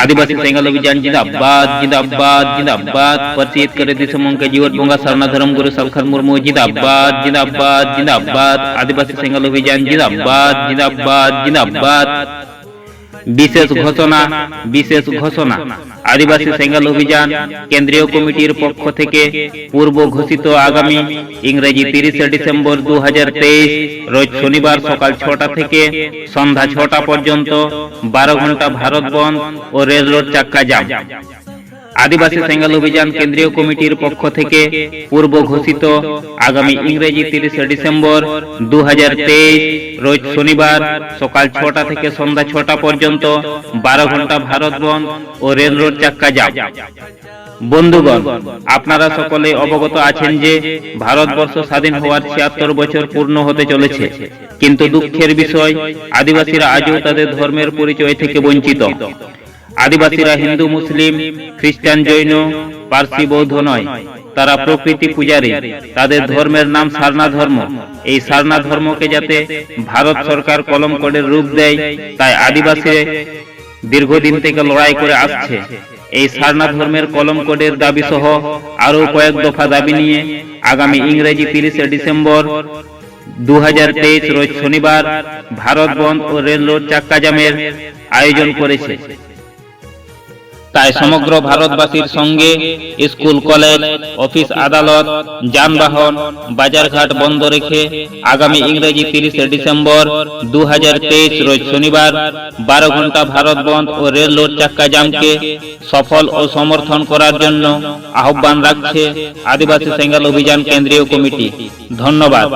आदिवासी તૈંગા વિજાન જિંદા અબ્બાદ જિંદા અબ્બાદ જિંદા અબ્બાદ પરસીત કરે દિસ મંકે જીવર બોંગા સરના ધરમ ગુરુ સલખર મુર્મુ જિંદા અબ્બાદ आदिवासी અબ્બાદ જિંદા અબ્બાદ આદિવાસી તૈંગા વિજાન বিশেষ ঘোষণা বিশেষ ঘোষণা। আদিবাসী সেঙ্গাল অভিযান কেন্দ্রীয় কমিটির পক্ষ থেকে পূর্ব ঘোষিত আগামী ইংরেজি তিরিশে ডিসেম্বর দু হাজার তেইশ, রোজ শনিবার সকাল ছটা থেকে সন্ধ্যা ছটা পর্যন্ত বারো ঘণ্টা ভারত বন্ধ ও রেল রোড চাক্কা জাম। আদিবাসী সেঙ্গাল অভিযান কেন্দ্রীয় কমিটির পক্ষ থেকে পূর্ব ঘোষিত আগামী ইংরেজি তিরিশে ডিসেম্বর দু হাজার তেইশ, রোজ শনিবার সকাল ছটা থেকে সন্ধ্যা ছটা পর্যন্ত বারো ঘণ্টা ভারত বন্ধ ও রেল রোড চাক্কা জাম। বন্ধুগণ, আপনারা সকলে অবগত আছেন যে ভারতবর্ষ স্বাধীন হওয়ার ছিয়াত্তর বছর পূর্ণ হতে চলেছে। কিন্তু দুঃখের বিষয়, আদিবাসীরা আজও তাদের ধর্মের পরিচয় থেকে বঞ্চিত। আদিবাসীরা হিন্দু, মুসলিম, খ্রিস্টান, জৈন, পার্সি, বৌদ্ধ নয়। তারা প্রকৃতি পূজারী। তাদের ধর্মের নাম সারনা ধর্ম। এই সারনা ধর্মকে যাতে ভারত সরকার কলম করে রূপ দেয়, তাই আদিবাসী দীর্ঘদিন থেকে লড়াই করে আসছে। এই সারনা ধর্মের কলম কোডের দাবি সহ আরও কয়েক দফা দাবি নিয়ে আগামী ইংরেজি তিরিশে ডিসেম্বর দু হাজার তেইশ রোজ শনিবার ভারত বন্ধ ও রেল রোড চাক্কা জামের আয়োজন করেছে। তাই সমগ্র ভারতবাসীর সঙ্গে স্কুল, কলেজ, অফিস, আদালত, যানবাহন, বাজারঘাট বন্ধ রেখে আগামী ইংরেজি তিরিশে ডিসেম্বর দু হাজার তেইশ রোজ শনিবার বারো ঘণ্টা ভারত বন্ধ ও রেল লোড চাক্কা জামকে সফল ও সমর্থন করার জন্য আহ্বান রাখছে আদিবাসী সেঙ্গাল অভিযান কেন্দ্রীয় কমিটি। ধন্যবাদ।